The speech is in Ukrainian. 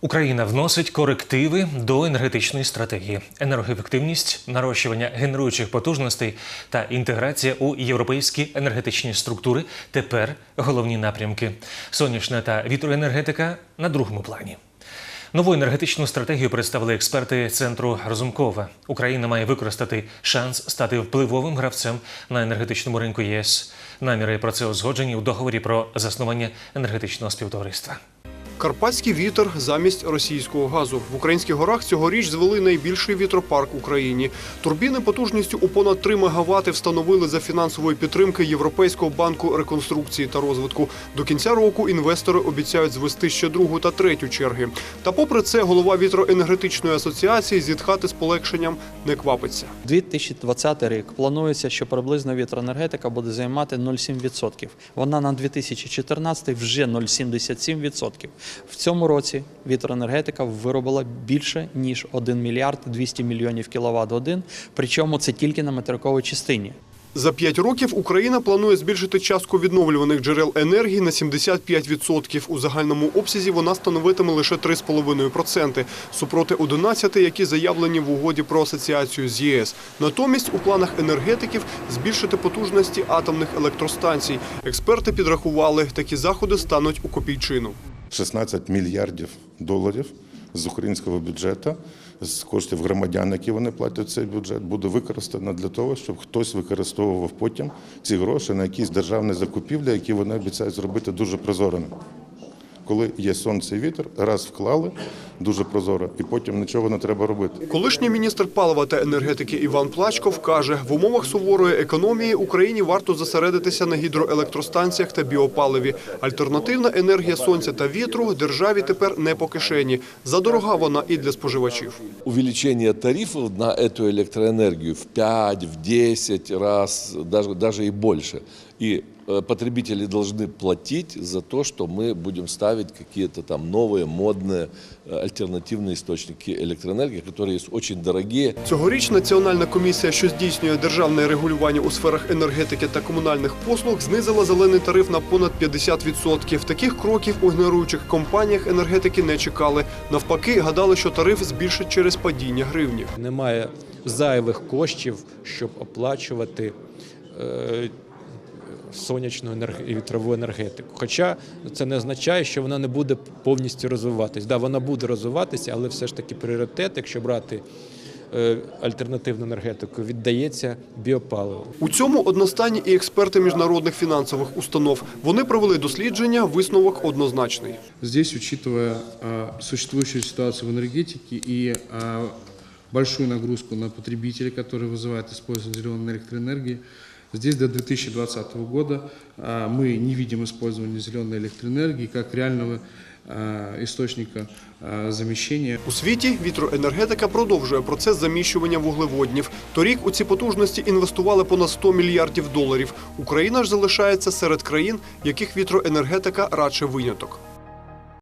Україна вносить корективи до енергетичної стратегії, енергоефективність, нарощування генеруючих потужностей та інтеграція у європейські енергетичні структури тепер головні напрямки. Сонячна та вітроенергетика на другому плані. Нову енергетичну стратегію представили експерти центру Розумкова. Україна має використати шанс стати впливовим гравцем на енергетичному ринку ЄС. Наміри про це узгоджені у договорі про заснування енергетичного співтовариства. Карпатський вітер замість російського газу. В українських горах цьогоріч звели найбільший вітропарк в Україні. Турбіни потужністю у понад 3 МВт встановили за фінансової підтримки Європейського банку реконструкції та розвитку. До кінця року інвестори обіцяють звести ще другу та третю черги. Та попри це, голова вітроенергетичної асоціації зітхати з полегшенням не квапиться. 2020 рік планується, що приблизно вітроенергетика буде займати 0,7%. Вона на 2014 вже 0,77%. В цьому році вітроенергетика виробила більше ніж 1 мільярд 200 мільйонів кіловат годин. Причому це тільки на материковій частині. За п'ять років Україна планує збільшити частку відновлюваних джерел енергії на 75%. У загальному обсязі вона становитиме лише 3,5%, супроти 11, які заявлені в угоді про асоціацію з ЄС. Натомість у планах енергетиків збільшити потужності атомних електростанцій. Експерти підрахували, такі заходи стануть у копійчину. 16 мільярдів доларів з українського бюджету, з коштів громадян, які вони платять цей бюджет, буде використано для того, щоб хтось використовував потім ці гроші на якісь державні закупівлі, які вони обіцяють зробити дуже прозорими Коли є сонце і вітер, раз вклали дуже прозоро, і потім нічого не треба робити. Колишній міністр палива та енергетики Іван Плачков каже, в умовах суворої економії Україні варто зосередитися на гідроелектростанціях та біопаливі. Альтернативна енергія сонця та вітру державі тепер не по кишені. Задорога вона і для споживачів. увеличение тарифов на эту электроэнергию в 5, в 10 раз, даже, даже и больше. И э, потребители должны платить за то, что мы будем ставить какие-то там новые, модные, э, альтернативные источники электроэнергии, которые есть очень дорогие. Цьогоріч Національна комісія, що здійснює державне регулювання у сферах енергетики та комунальних послуг, знизила зелений тариф на понад 50%. Таких кроків у генеруючих компаніях енергетики не чекали. Навпаки, гадали, що тариф збільшить через падіння гривні. немає зайвих коштів, щоб оплачувати е, сонячну енерг- і вітрову енергетику. Хоча це не означає, що вона не буде повністю розвиватись. Да, вона буде розвиватися, але все ж таки пріоритет, якщо брати е, альтернативну енергетику, віддається біопаливу. У цьому одностайні і експерти міжнародних фінансових установ. Вони провели дослідження, висновок однозначний. Здесь, учитывая а, существующую ситуацию в энергетике и а, большую нагрузку на потребителей, которые вызывают использование зеленой электроэнергии, здесь до 2020 года а, мы не видим использования зеленой электроэнергии как реального а, источника а, замещения У світі вітроенергетика продовжує процес заміщування вуглеводнів. Торік у ці потужності інвестували понад 100 мільярдів доларів. Україна ж залишається серед країн, яких вітроенергетика радше виняток.